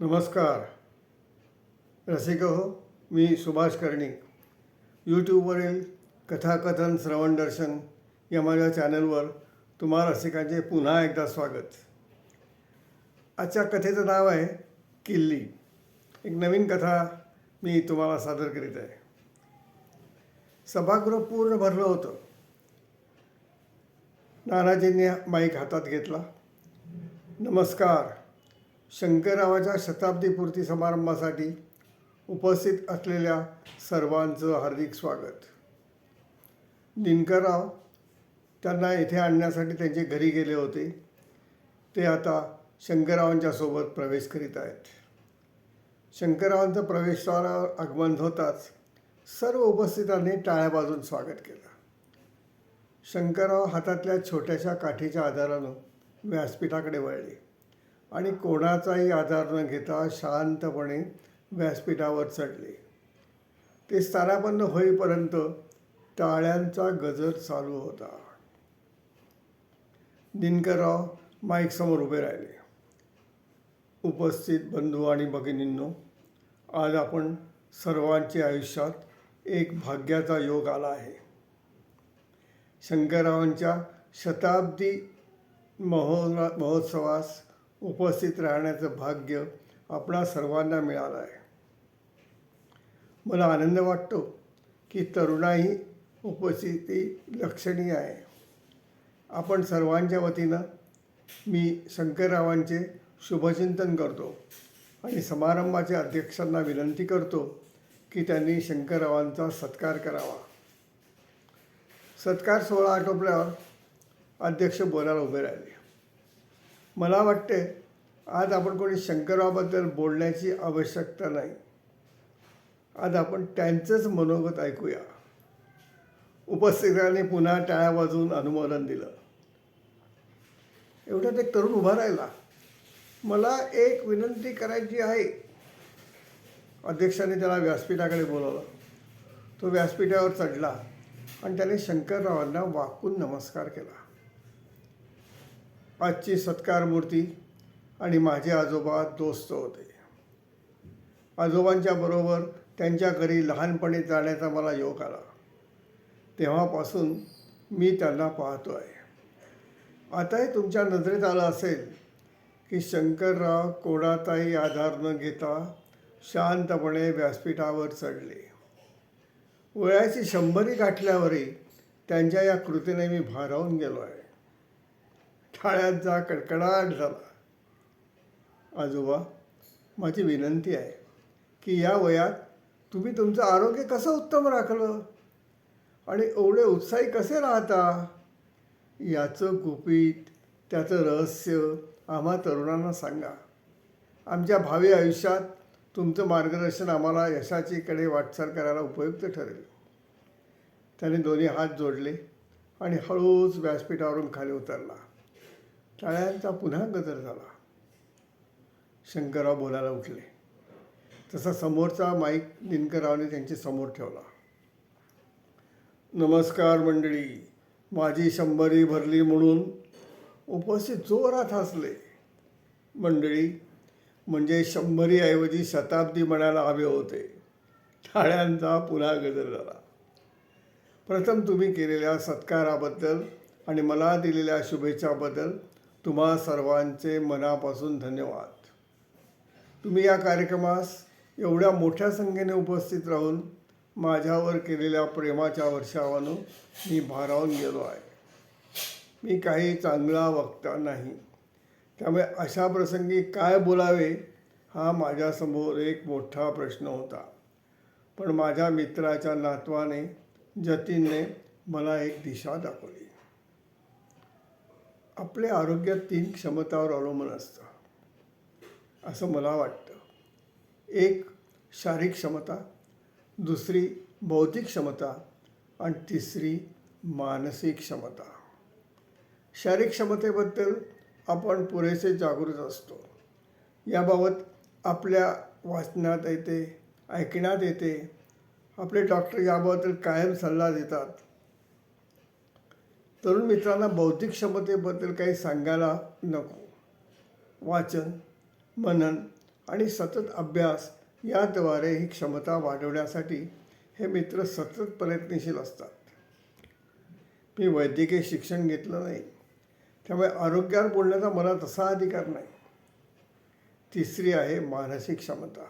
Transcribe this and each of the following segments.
नमस्कार. रसिक हो मी सुभाष कर्णिक यूट्यूबवरील कथाकथन श्रवण दर्शन या माझ्या चॅनलवर तुम्हा रसिकांचे पुन्हा एकदा स्वागत. आजच्या कथेचं नाव आहे किल्ली. एक नवीन कथा मी तुम्हाला सादर करीत आहे. सभागृह पूर्ण भरलं होतं. नानाजींनी माईक हातात घेतला. नमस्कार. शंकररावाच्या शताब्दीपूर्ती समारंभासाठी उपस्थित असलेल्या सर्वांचं हार्दिक स्वागत. दिनकरराव त्यांना येथे आणण्यासाठी त्यांचे घरी गेले होते. ते आता शंकररावांच्या सोबत प्रवेश करीत आहेत. शंकररावांचं प्रवेशद्वारावर आगमन होताच सर्व उपस्थितांनी टाळ्या बाजून स्वागत केलं. शंकरराव हातातल्या छोट्याशा काठीच्या आधारानं व्यासपीठाकडे वळले. आणि कोणाचाही आधार न घेता शांतपणे व्यासपीठावर चढले. ते स्थानापन्न होईपर्यंत टाळ्यांचा गजर चालू होता. दिनकरराव माईकसमोर उभे राहिले. उपस्थित बंधू आणि भगिनींनो आज आपण सर्वांच्या आयुष्यात एक भाग्याचा योग आला आहे. शंकररावांच्या शताब्दी महो महोत्सवास उपस्थित राहण्याचं भाग्य आपणा सर्वांना मिळालं आहे. मला आनंद वाटतो की तरुणाई उपस्थिती लक्षणीय आहे. आपण सर्वांच्या वतीनं मी शंकररावांचे शुभचिंतन करतो आणि समारंभाच्या अध्यक्षांना विनंती करतो की त्यांनी शंकररावांचा सत्कार करावा. सत्कार सोहळा आटोपल्यावर अध्यक्ष बोलायला उभे राहिले. मला वाटते आज आपण कोणी शंकराबद्दल बोलण्याची आवश्यकता नाही. आज आपण त्यांचंच मनोगत ऐकूया. उपस्थितांनी पुन्हा टाळ्या वाजवून अनुमोदन दिलं. एवढ्यात एक तरुण उभा राहिला. मला एक विनंती करायची आहे. अध्यक्षाने त्याला व्यासपीठाकडे बोलवलं. तो व्यासपीठावर चढला आणि त्याने शंकररावांना वाकून नमस्कार केला. आजची सत्कार मूर्ती आणि माझे आजोबा दोस्त होते. आजोबांच्या बरोबर त्यांच्या घरी लहानपणी जाण्याचा मला योग आला. तेव्हापासून मी त्यांना पाहतो आहे आताही तुमच्या नजरेत आलं असेल की शंकरराव कोणाचाही आधार न घेता शांतपणे व्यासपीठावर चढले. वयाची शंभरी गाठल्यावरही त्यांच्या या कृतीने मी भारावून गेलो आहे टाळ्यांचा कडकडाट झाला. आजोबा माझी विनंती आहे की या वयात तुम्ही तुमचं आरोग्य कसं उत्तम राखलं? आणि एवढे उत्साही कसे राहता? याचं गुपित त्याचं रहस्य आम्हा तरुणांना सांगा. आमच्या भावी आयुष्यात तुमचं मार्गदर्शन आम्हाला यशाचीकडे वाटचाल करायला उपयुक्त ठरेल. त्याने दोन्ही हात जोडले आणि हळूच व्यासपीठावरून खाली उतरला. टाळ्यांचा पुन्हा गजर झाला. शंकरराव बोलायला उठले. तसा समोरचा माईक दिनकररावने त्यांच्यासमोर ठेवला. नमस्कार मंडळी माझी शंभरी भरली म्हणून उपस्थित जोरात हसले. मंडळी म्हणजे शंभरीऐवजी शताब्दी म्हणायला हवे होते. टाळ्यांचा पुन्हा गजर झाला. प्रथम तुम्ही केलेल्या सत्काराबद्दल आणि मला दिलेल्या शुभेच्छाबद्दल तुम्हा सर्वांचे मनापासून धन्यवाद. तुम्ही या कार्यक्रमास एवढ्या मोठ्या संख्येने उपस्थित राहून माझ्यावर केलेल्या प्रेमाच्या वर्षावानं मी भारावून गेलो आहे. मी काही चांगला वक्ता नाही. त्यामुळे अशा प्रसंगी काय बोलावे हा माझ्यासमोर एक मोठा प्रश्न होता. पण माझ्या मित्राच्या नातवाने जतीनने मला एक दिशा दाखवली. आपले आरोग्य तीन क्षमतावर अवलंबून असतं असं मला वाटतं. एक शारीरिक क्षमता दुसरी बौद्धिक क्षमता आणि तिसरी मानसिक क्षमता. शारीरिक क्षमतेबद्दल आपण पुरेसे जागृत असतो. याबाबत आपल्या वाचनात येते ऐकण्यात येते. आपले डॉक्टर याबद्दल कायम सल्ला देतात. तरुण मित्रांना बौद्धिक क्षमतेबद्दल काही सांगायला नको. वाचन मनन आणि सतत अभ्यास याद्वारे ही क्षमता वाढवण्यासाठी हे मित्र सतत प्रयत्नशील असतात. मी वैद्यकीय शिक्षण घेतलं नाही. त्यामुळे आरोग्यावर बोलण्याचा मला तसा अधिकार नाही. तिसरी आहे मानसिक क्षमता.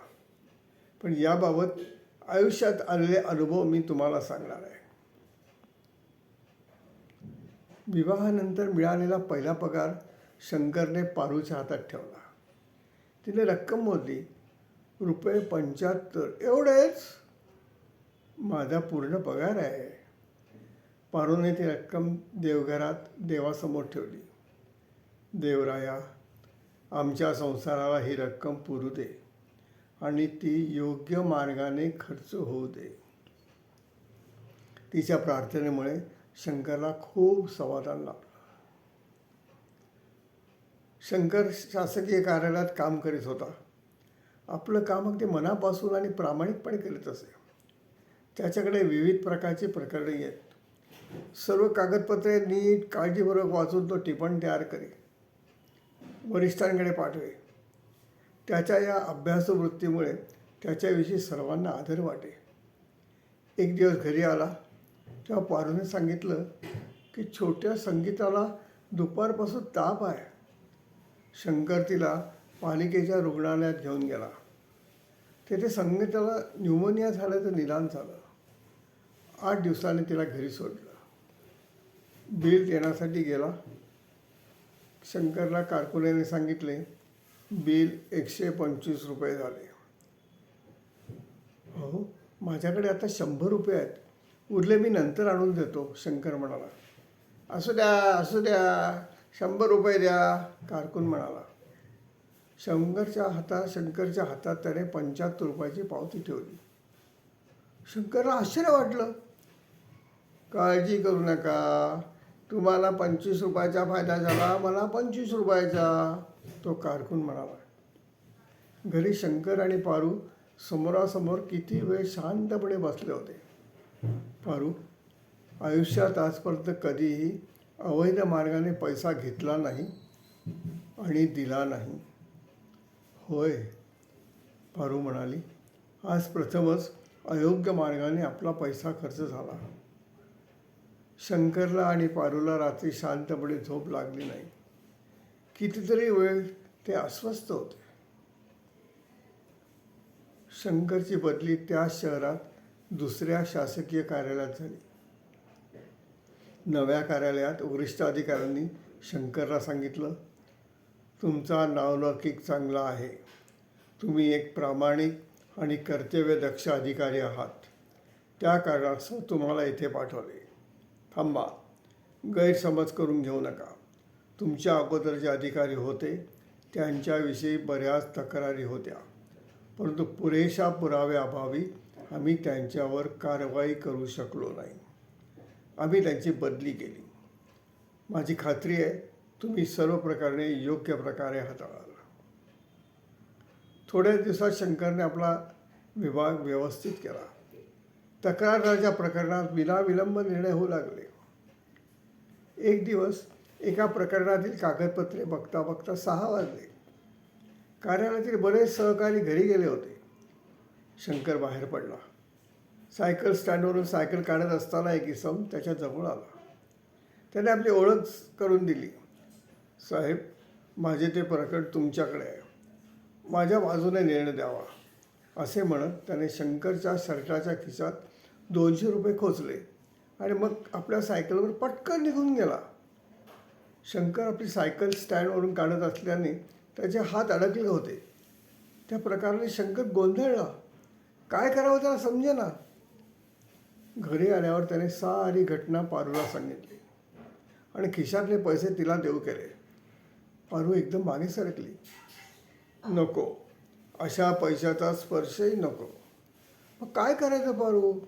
पण याबाबत आयुष्यात आलेले अनुभव मी तुम्हाला सांगणार आहे. विवाहानंतर मिळालेला पहिला पगार शंकरने पारूच्या हातात ठेवला. तिने रक्कम मोजली. रुपये पंच्याहत्तर. एवढेच? माझा पूर्ण पगार आहे. पारूने ती रक्कम देवघरात देवासमोर ठेवली. देवराया आमच्या संसाराला ही रक्कम पुरू दे आणि ती योग्य मार्गाने खर्च होऊ दे. तिच्या प्रार्थनेमुळे शंकरला खूप समाधान लाभलं शंकर शासकीय कार्यालयात काम करीत होता. आपलं काम अगदी मनापासून आणि प्रामाणिकपणे करीत असे. त्याच्याकडे विविध प्रकारची प्रकरणे आहेत. सर्व कागदपत्रे नीट काळजीपूर्वक वाचून तो टिपण तयार करे वरिष्ठांकडे पाठवे. त्याच्या या अभ्यासवृत्तीमुळे त्याच्याविषयी सर्वांना आदर वाटे. एक दिवस घरी आला. तेव्हा पारूने सांगितलं की छोट्या संगीताला दुपारपासून ताप आहे. शंकर तिला पालिकेच्या रुग्णालयात घेऊन गेला. तेथे संगीताला न्यूमोनिया झाल्याचं निदान झालं. आठ दिवसांनी तिला घरी सोडलं. बिल देण्यासाठी गेला. शंकरला कारकुल्याने सांगितले बिल एकशे पंचवीस रुपये झाले. हो माझ्याकडे आता शंभर रुपये आहेत. उरले मी नंतर आणून देतो शंकर म्हणाला. असू द्या असू द्या शंभर रुपये द्या कारकून म्हणाला. शंकरच्या हातात शंकरच्या हातात त्याने पंच्याहत्तर रुपयाची पावती ठेवली. शंकरला आश्चर्य वाटलं. काळजी करू नका. तुम्हाला पंचवीस रुपयाचा फायदा झाला मला पंचवीस रुपयाचा तो कारकून म्हणाला. घरी शंकर आणि पारू समोरासमोर किती वेळ शांतपणे बसले होते. पारू. आयुष्यात आजपर्यंत कधीही अवैध मार्गाने पैसा घेतला नाही आणि दिला नाही. होय पारू म्हणाली. आज प्रथमच अयोग्य मार्गाने आपला पैसा खर्च झाला. शंकरला आणि पारूला रात्री शांतपणे झोप लागली नाही. कितीतरी वेळ ते अस्वस्थ होते. शंकरची बदली त्या शहरात दुसऱ्या शासकीय कार्यालयात झाली. नव्या कार्यालयात वरिष्ठ अधिकाऱ्यांनी शंकरला सांगितलं तुमचा नावलौकिक चांगला आहे. तुम्ही एक प्रामाणिक आणि कर्तव्यदक्ष अधिकारी आहात. त्या कारणास्तव तुम्हाला इथे पाठवले. थांबा. गैरसमज करून घेऊ नका. तुमच्या अगोदर जे अधिकारी होते त्यांच्याविषयी बऱ्याच तक्रारी होत्या. परंतु पुरेशा पुराव्याअभावी आम्ही त्यांच्यावर कारवाई करू शकलो नाही. आम्ही त्यांची बदली केली. माझी खात्री आहे तुम्ही सर्व प्रकारे योग्य प्रकारे हाताळाल. थोड्या दिवसात शंकरने आपला विभाग व्यवस्थित केला. तक्रारदाराच्या प्रकरणात विनाविलंब निर्णय होऊ लागले. एक दिवस एका प्रकरणातील कागदपत्रे बघता बघता सहा वाजले. कार्यालयातील बरेच सहकारी घरी गेले होते. शंकर बाहेर पडला. सायकल स्टँडवरून सायकल काढत असताना एक इसम त्याच्याजवळ आला. त्याने आपली ओळख करून दिली. साहेब माझे ते प्रकट तुमच्याकडे आहे. माझ्या बाजूने निर्णय द्यावा. असे म्हणत त्याने शंकरच्या शर्टाच्या खिशात दोनशे रुपये खोचले आणि मग आपल्या सायकलवर पटकन निघून गेला. शंकर आपली सायकल स्टँडवरून काढत असल्याने त्याचे हात अडकले होते. त्या प्रकाराने शंकर गोंधळला. काय करावं त्याला समजे ना घरी आल्यावर त्याने सारी घटना पारूला सांगितली. आणि खिशातले पैसे तिला देऊ केले. पारू एकदम मागे सरकली. नको. अशा पैशाचा स्पर्शही नको. मग काय करायचं पारू?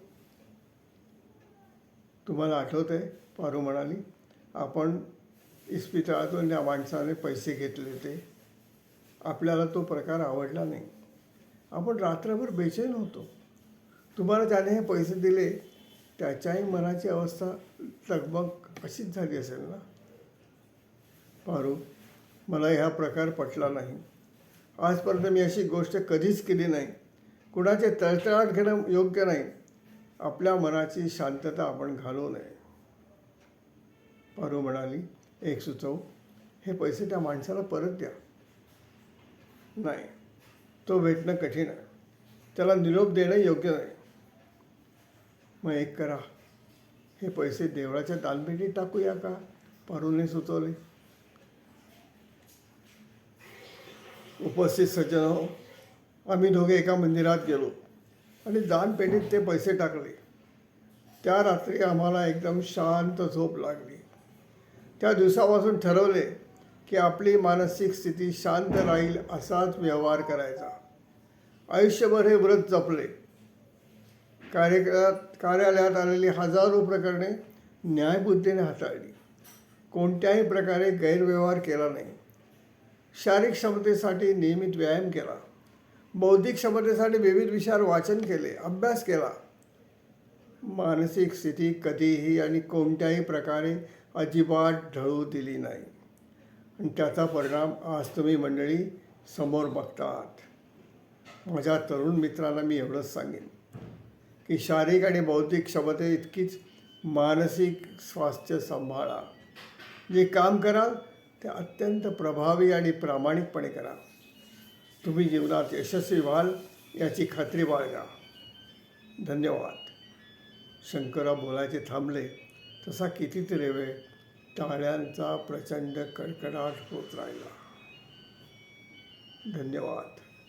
तुम्हाला आठवत आहे पारू म्हणाली आपण इस्पितळातून त्या माणसाने पैसे घेतले ते आपल्याला तो प्रकार आवडला नाही. आपण रात्रभर बेचैन होतो. तुम्हाला ज्याने हे पैसे दिले त्याच्याही मनाची अवस्था लगबग अशीच झाली असेल ना? पारू मला ह्या प्रकार पटला नाही. आजपर्यंत मी अशी गोष्ट कधीच केली नाही. कुणाचे तळतळाट घेणं योग्य नाही. आपल्या मनाची शांतता आपण घालवू नये. पारू म्हणाली एक सुचव हे पैसे त्या माणसाला परत द्या. नाही. तो भेटणं कठीण आहे. त्याला निरोप देणं योग्य नाही. मग एक करा. हे पैसे देवळाच्या दानपेटीत टाकूया का? पारूने सुचवले. उपस्थित सज्जन हो. आम्ही दोघे एका मंदिरात गेलो आणि दानपेटीत ते पैसे टाकले. त्या रात्री आम्हाला एकदम शांत झोप लागली. त्या दिवसापासून ठरवले की आपली मानसिक स्थिती शांत राहील असाच व्यवहार करायचा. आयुष्यभर हे व्रत जपले. कार्यकाळात कार्यालयात आलेली हजारो प्रकरणे न्यायबुद्धीने हाताळली. कोणत्याही प्रकारे गैरव्यवहार केला नाही. शारीरिक क्षमतेसाठी नियमित व्यायाम केला. बौद्धिक क्षमतेसाठी विविध विचार वाचन केले अभ्यास केला. मानसिक स्थिती कधीही आणि कोणत्याही प्रकारे अजिबात ढळू दिली नाही. आणि त्याचा परिणाम आज तुम्ही मंडळी समोर बघतात. माझ्या तरुण मित्रांना मी एवढंच सांगेन की शारीरिक आणि बौद्धिक क्षमते इतकीच मानसिक स्वास्थ्य सांभाळा. जे काम कराल ते अत्यंत प्रभावी आणि प्रामाणिकपणे करा. तुम्ही जीवनात यशस्वी व्हाल याची खात्री बाळगा. धन्यवाद. शंकरराव बोलायचे थांबले तसा कितीतरी वेळ टाळ्यांचा प्रचंड कडकडाट होत राहिला. धन्यवाद.